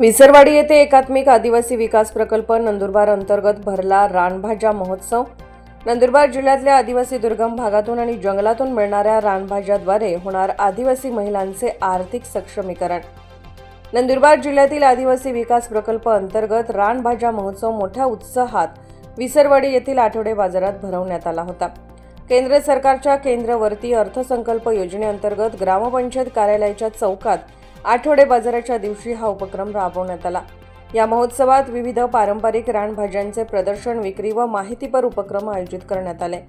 विसरवाडी येथे एकात्मिक आदिवासी विकास प्रकल्प नंदुरबार अंतर्गत भरला रानभाज्या महोत्सव. नंदुरबार जिल्ह्यातल्या आदिवासी दुर्गम भागातून आणि जंगलातून मिळणाऱ्या रानभाज्याद्वारे होणार आदिवासी महिलांचे आर्थिक सक्षमीकरण. नंदुरबार जिल्ह्यातील आदिवासी विकास प्रकल्प अंतर्गत रानभाज्या महोत्सव मोठ्या उत्साहात विसरवाडी येथील आठवडे बाजारात भरवण्यात आला होता. केंद्र सरकारच्या केंद्रवर्ती अर्थसंकल्प योजनेअंतर्गत ग्रामपंचायत कार्यालयाच्या चौकात आठवडे बाजाराच्या दिवशी हा उपक्रम राबवण्यात आला. या महोत्सवात विविध पारंपरिक रानभाज्यांचे प्रदर्शन विक्री व माहितीपर उपक्रम आयोजित करण्यात आले.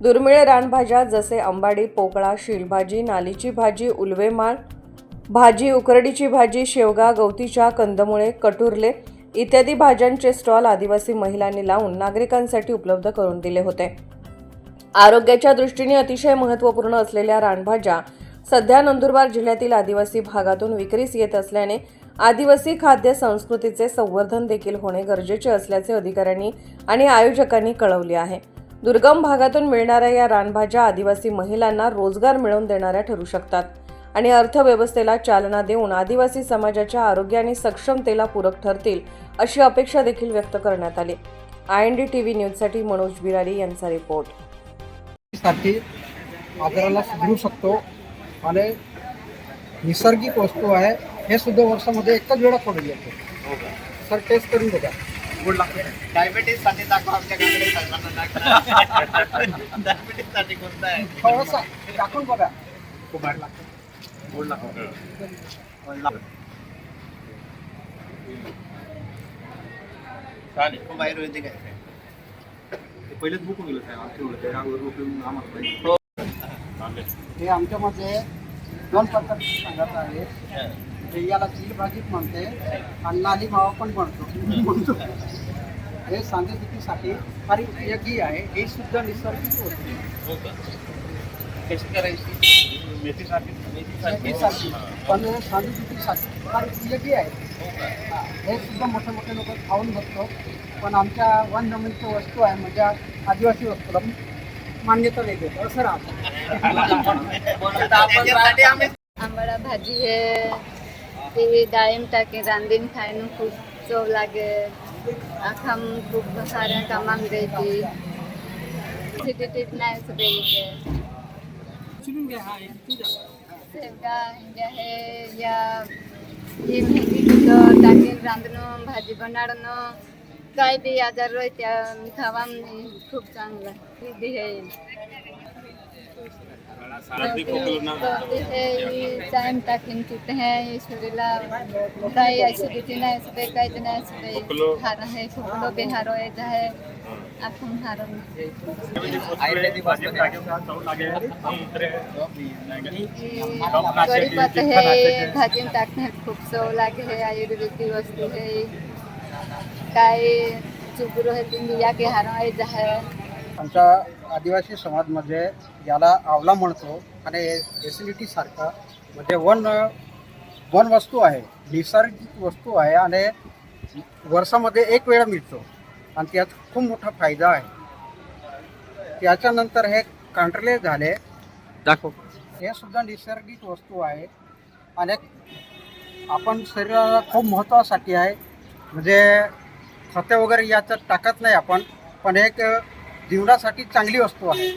दुर्मिळ रानभाज्या जसे अंबाडी पोकळा शिलभाजी नालीची भाजी उलवेमाळ भाजी उकरडीची भाजी शेवगा गवतीच्या कंदमुळे कटुरले इत्यादी भाज्यांचे स्टॉल आदिवासी महिलांनी लावून नागरिकांसाठी उपलब्ध करून दिले होते. आरोग्याच्या दृष्टीने अतिशय महत्त्वपूर्ण असलेल्या रानभाज्या सध्या नंदुरबार जिल्ह्यातील आदिवासी भागातून विक्रीस येत असल्याने आदिवासी खाद्य संस्कृतीचे संवर्धन देखील होणे गरजेचे असल्याचे अधिकाऱ्यांनी आणि आयोजकांनी कळवले आहे. दुर्गम भागातून मिळणाऱ्या या रानभाज्या आदिवासी महिलांना रोजगार मिळवून देणाऱ्या ठरू शकतात आणि अर्थव्यवस्थेला चालना देऊन आदिवासी समाजाच्या आरोग्य आणि सक्षमतेला पूरक ठरतील अशी अपेक्षा देखील व्यक्त करण्यात आली. I N D T V न्यूजसाठी मनोज बिरारी यांचा रिपोर्ट आणि नैसर्गिक वस्तू आहे. हे सुद्धा वर्षामध्ये एकच वेळा पडून येतो सर टेस्ट करून बघा. गोड लागते डायबिटीससाठी दाखवा आमच्याकडे. कोणता आहे? थोडासा टाकून बघा. खूप भारी लागतं गोड लागतं चालेल खूप आयुर्वेदिक आहे पहिलेच बुक गेलं साहेब आमच्या आम्हाला हे आमच्यामध्ये दोन प्रकारचे सांगत आहे. हे. याला चिल भाजीत म्हणते आणि नाली मावा पण बनतो म्हणतो. हे सांधेदुखीसाठी फार उपयोगी आहे. हे सुद्धा निसर्गिक वस्तू हो का? कशी करायची? मेथीसाठी मेथीसाठी. पण सांधेदुखीसाठी फार उपयोगी आहे. हो हा, हे सुद्धा मोठे मोठे लोक खाऊन बसतो पण आमच्या वन जमिनीची वस्तू आहे म्हणजे आदिवासी वस्तूला मान्यता नाही देत असं राहतं. त्याच्यासाठी आम्ही आंबाडा भाजी हे ती डाळिंब टाके रांधून खायनं खूप चव लागे. आखाम खूप साऱ्या कामाक द्यायची ऍसिडिटीत नाही सगळे इथे शेवगा म्हणजे हे या ही रांधणं भाजी बनाडणं काय बी आजार रोय त्या खावा खूप चांगला. ती बी हे टाइम टाकीन तिथे हे शरीराला. काही ऍसिडिटी नाही असते काही नाही असते हार आहे खोकलो बी हारो येत आहे. आपण हारो कढीपत्ता हे भाजीन टाकण्यात खूप चव लागे हे आयुर्वेदिक वस्तू हे हे तुम्ही या की हारो येत आहे. आमच्या आदिवासी समाजमध्ये याला आवला म्हणतो आणि एसिडिटी सारखा म्हणजे वन वन वस्तू आहे नैसर्गिक वस्तू आहे आणि वर्षामध्ये एक वेळा मिळतो आणि त्यात खूप मोठा फायदा आहे. त्याच्यानंतर हे कांटले झाले. दाखव. हे सुद्धा नैसर्गिक वस्तू आहे आणि आपण शरीराला खूप महत्त्वासाठी आहे. म्हणजे खते वगैरे याच्यात टाकत नाही आपण पण एक जीवनासाठी चांगली वस्तू आहे.